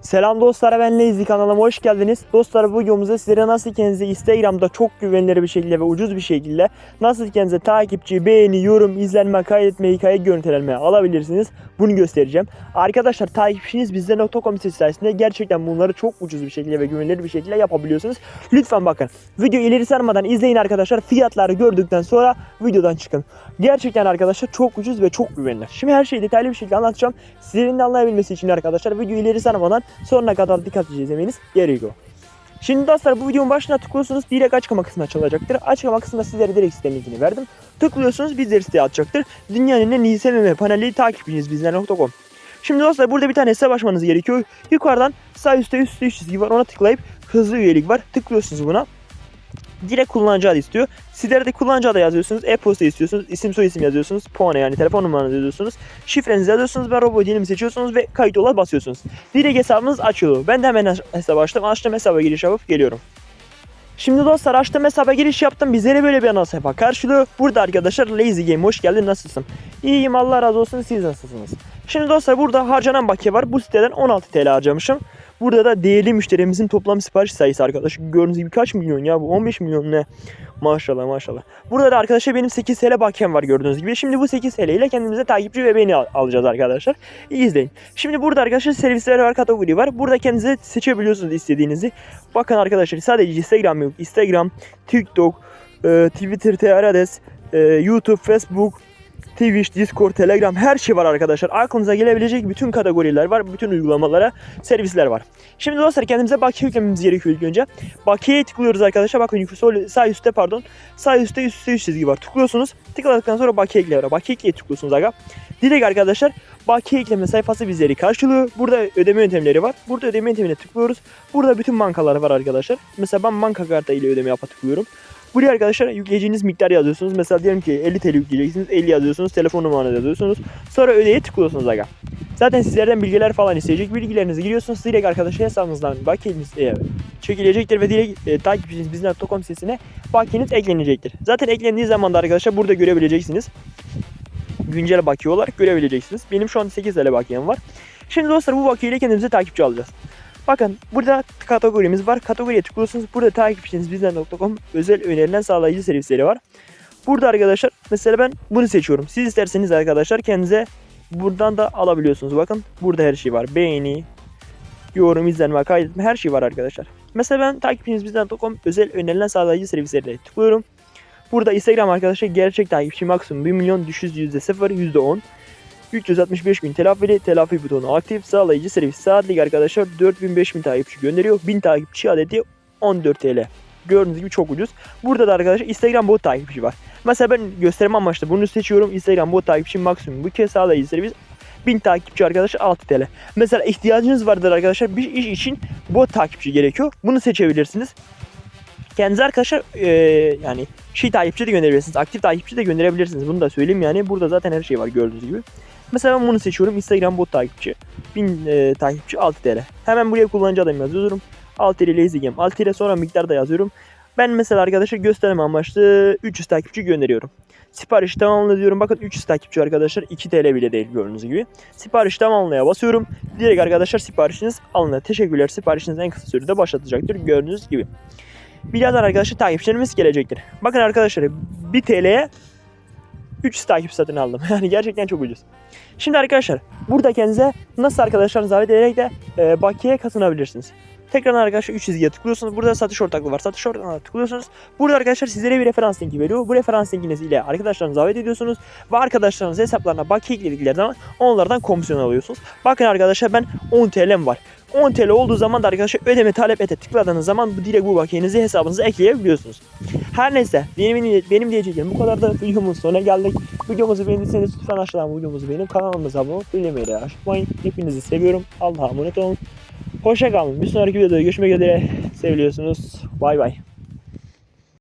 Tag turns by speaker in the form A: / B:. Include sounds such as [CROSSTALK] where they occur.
A: Selam dostlar ben Lazy kanalıma hoş geldiniz. Dostlar bu videomuzda sizlere nasıl kendinize Instagram'da çok güvenilir bir şekilde ve ucuz bir şekilde nasıl kendinize takipçi, beğeni, yorum, izlenme, kaydetme, hikaye görüntülenme alabilirsiniz. Bunu göstereceğim. Arkadaşlar takipçiniz bizde.com sitesi sayesinde gerçekten bunları çok ucuz bir şekilde ve güvenilir bir şekilde yapabiliyorsunuz. Lütfen bakın. Video ileri sarmadan izleyin arkadaşlar. Fiyatları gördükten sonra videodan çıkın. Gerçekten arkadaşlar çok ucuz ve çok güvenilir. Şimdi her şeyi detaylı bir şekilde anlatacağım. Sizlerin de anlayabilmesi için arkadaşlar video ileri sarmadan sonuna kadar dikkatlice izlemeniz gerekiyor. Şimdi dostlar bu videonun başına tıklıyorsunuz direkt açıklama kısmına açılacaktır. Açıklama kısmında sizlere direkt sitenin linkini verdim. Tıklıyorsunuz bizleri siteye atacaktır. Dünyanın en iyi SMM paneli takipçiniz bizler.com. Şimdi dostlar burada bir tane hesap açmanız gerekiyor. Yukarıdan sağ üstte üst üste üst çizgi var ona tıklayıp hızlı üyelik var. Tıklıyorsunuz buna. Direkt kullanıcı adı istiyor. Sizlerde kullanıcı adı yazıyorsunuz. E-posta istiyorsunuz. isim soy isim yazıyorsunuz. Puanı yani telefon numaranızı yazıyorsunuz. Şifrenizi yazıyorsunuz ve robot dilimi seçiyorsunuz ve kayıt ola basıyorsunuz. Direkt hesabınız açılıyor. Ben de hemen hesap açtım. Açtım hesaba giriş yapıp geliyorum. Şimdi dostlar açtım hesaba giriş yaptım. Bizleri böyle bir ana sayfa karşılıyor. Burada arkadaşlar Lazy Game hoş geldin nasılsın? İyiyim Allah razı olsun siz nasılsınız? Şimdi dostlar burada harcanan bakiye var. Bu siteden 16 TL harcamışım. Burada da değerli müşterimizin toplam sipariş sayısı arkadaşlar. Gördüğünüz gibi kaç milyon ya bu 15 milyon ne? Maşallah maşallah. Burada da arkadaşlar benim 8 TL bakiyem var gördüğünüz gibi. Şimdi bu 8 TL ile kendimize takipçi ve beğeni al- alacağız arkadaşlar. İyi izleyin. Şimdi burada arkadaşlar servisler var, kategori var. Burada kendinize seçebiliyorsunuz istediğinizi. Bakın arkadaşlar sadece Instagram yok. Instagram, TikTok, e, Twitter, TRDS, e, YouTube, Facebook, Twitch, Discord, Telegram her şey var arkadaşlar. Aklınıza gelebilecek bütün kategoriler var. Bütün uygulamalara servisler var. Şimdi dostlar kendimize bakiye yüklememiz gerekiyor ilk önce. Bakiyeye tıklıyoruz arkadaşlar. Bakın sol, sağ üstte pardon. Sağ üstte üst üste üst çizgi var. Tıklıyorsunuz. Tıkladıktan sonra bakiye ekle var. Bakiye ekleye tıklıyorsunuz aga. Direkt arkadaşlar bakiye ekleme sayfası bizleri karşılıyor. Burada ödeme yöntemleri var. Burada ödeme yöntemine tıklıyoruz. Burada bütün bankalar var arkadaşlar. Mesela ben banka kartı ile ödeme yapa tıklıyorum. Buraya arkadaşlar yükleyeceğiniz miktar yazıyorsunuz. Mesela diyelim ki 50 TL yükleyeceksiniz. 50 yazıyorsunuz. Telefon numaranızı yazıyorsunuz. Sonra ödeye tıklıyorsunuz aga. Zaten sizlerden bilgiler falan isteyecek. Bilgilerinizi giriyorsunuz. Direkt arkadaşlar hesabınızdan bakiyeniz e, çekilecektir ve direkt e, takipçiniz bizden.com sitesine bakiyeniz eklenecektir. Zaten eklendiği zaman da arkadaşlar burada görebileceksiniz. Güncel bakiye olarak görebileceksiniz. Benim şu an 8 TL bakiyem var. Şimdi dostlar bu bakiyeyle kendimize takipçi alacağız. Bakın burada kategorimiz var. Kategoriye tıklıyorsunuz. Burada takipçiniz bizden.com özel önerilen sağlayıcı servisleri var. Burada arkadaşlar mesela ben bunu seçiyorum. Siz isterseniz arkadaşlar kendinize buradan da alabiliyorsunuz. Bakın burada her şey var. Beğeni, yorum, izlenme, kaydetme her şey var arkadaşlar. Mesela ben takipçiniz bizden.com özel önerilen sağlayıcı servislerine tıklıyorum. Burada Instagram arkadaşlar gerçek takipçi maksimum 1 milyon düşüş %0 %10. 365 gün telafili, telafi butonu aktif, sağlayıcı servis saatlik arkadaşlar 4000-5000 takipçi gönderiyor. 1000 takipçi adeti 14 TL. Gördüğünüz gibi çok ucuz. Burada da arkadaşlar Instagram bot takipçi var. Mesela ben gösterme amaçlı bunu seçiyorum. Instagram bot takipçi maksimum. Bu kez sağlayıcı servis 1000 takipçi arkadaşlar 6 TL. Mesela ihtiyacınız vardır arkadaşlar bir iş için bot takipçi gerekiyor. Bunu seçebilirsiniz. Kendinize arkadaşlar eee, yani şey takipçi de gönderebilirsiniz. Aktif takipçi de gönderebilirsiniz. Bunu da söyleyeyim yani. Burada zaten her şey var gördüğünüz gibi. Mesela ben bunu seçiyorum. Instagram bot takipçi. 1000 e, takipçi 6 TL. Hemen buraya kullanıcı adımı yazıyorum. 6 TL lazy game. 6 TL sonra miktar da yazıyorum. Ben mesela arkadaşlar gösterme amaçlı 300 takipçi gönderiyorum. Sipariş tamamla diyorum. Bakın 300 takipçi arkadaşlar 2 TL bile değil gördüğünüz gibi. Sipariş tamamlaya basıyorum. Direkt arkadaşlar siparişiniz alınır. Teşekkürler. Siparişiniz en kısa sürede başlatacaktır gördüğünüz gibi. Birazdan arkadaşlar takipçilerimiz gelecektir. Bakın arkadaşlar 1 TL'ye 300 takip satın aldım. [LAUGHS] Yani gerçekten çok ucuz. Şimdi arkadaşlar burada kendinize nasıl arkadaşlarınızı davet ederek de e, bakiye kazanabilirsiniz. Tekrar arkadaşlar 3 çizgiye tıklıyorsunuz. Burada satış ortaklığı var. Satış ortaklığına tıklıyorsunuz. Burada arkadaşlar sizlere bir referans linki veriyor. Bu referans linkiniz ile arkadaşlarınızı davet ediyorsunuz. Ve arkadaşlarınız hesaplarına bakiye ekledikleri zaman onlardan komisyon alıyorsunuz. Bakın arkadaşlar ben 10 TL'm var. 10 TL olduğu zaman da arkadaşlar ödeme talep ete tıkladığınız zaman direkt bu bakiyenizi hesabınıza ekleyebiliyorsunuz. Her neyse benim, benim diyeceklerim bu kadar da videomuzun sonuna geldik. Videomuzu beğendiyseniz lütfen aşağıdan videomuzu beğenip kanalımıza abone olup bildirimleri açmayın. Hepinizi seviyorum. Allah'a emanet olun. Hoşça kalın. Bir sonraki videoda görüşmek üzere. Seviliyorsunuz. Bay bay.